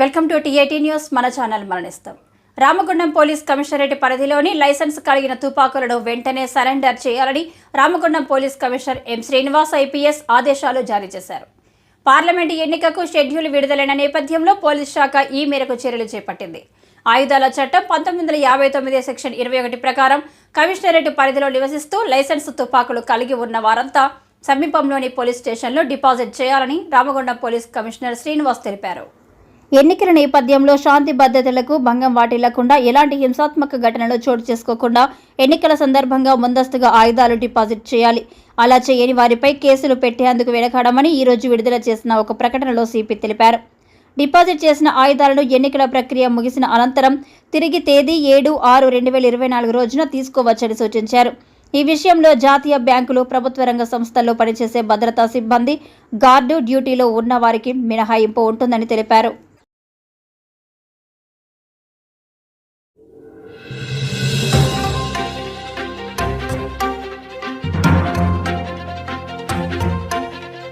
Welcome to TIT news. మన channel మరణిస్తాం. Ramagundam police commissionerate పరిధిలోని లైసెన్స్ కలిగిన తుపాకులను వెంటనే సరెండర్ చేయాలని Ramagundam police commissioner M Srinivas IPS ఆదేశాలు జారీ చేశారు. పార్లమెంటు ఎన్నికకు షెడ్యూల్ విడుదలైన నేపథ్యంలో పోలీస్ శాఖ ఈ మేరకు చర్యలు చేపట్టింది. ఆయుధాల చట్టం పంతొమ్మిది వందల యాభై తొమ్మిది సెక్షన్ ఇరవై ఒకటి ప్రకారం కమిషనరేట్ పరిధిలో నివసిస్తూ లైసెన్స్ తుపాకులు కలిగి ఉన్న వారంతా సమీపంలోని పోలీస్ స్టేషన్లో డిపాజిట్ చేయాలని రామగుండం పోలీస్ కమిషనర్ శ్రీనివాస్ తెలిపారు. ఎన్నికల నేపథ్యంలో శాంతి భద్రతలకు భంగం వాటిల్లకుండా ఎలాంటి హింసాత్మక ఘటనలు చోటు చేసుకోకుండా ఎన్నికల సందర్భంగా ముందస్తుగా ఆయుధాలు డిపాజిట్ చేయాలి. అలా చేయని వారిపై కేసులు పెట్టేందుకు వెనకాడమని ఈ రోజు విడుదల చేసిన ఒక ప్రకటనలో సిపి తెలిపారు. డిపాజిట్ చేసిన ఆయుధాలను ఎన్నికల ప్రక్రియ ముగిసిన అనంతరం తిరిగి తేదీ ఏడు ఆరు రెండు వేల ఇరవై నాలుగు రోజున తీసుకోవచ్చని సూచించారు. ఈ విషయంలో జాతీయ బ్యాంకులు ప్రభుత్వ రంగ సంస్థల్లో పనిచేసే భద్రతా సిబ్బంది గార్డు డ్యూటీలో ఉన్న వారికి మినహాయింపు ఉంటుందని తెలిపారు. you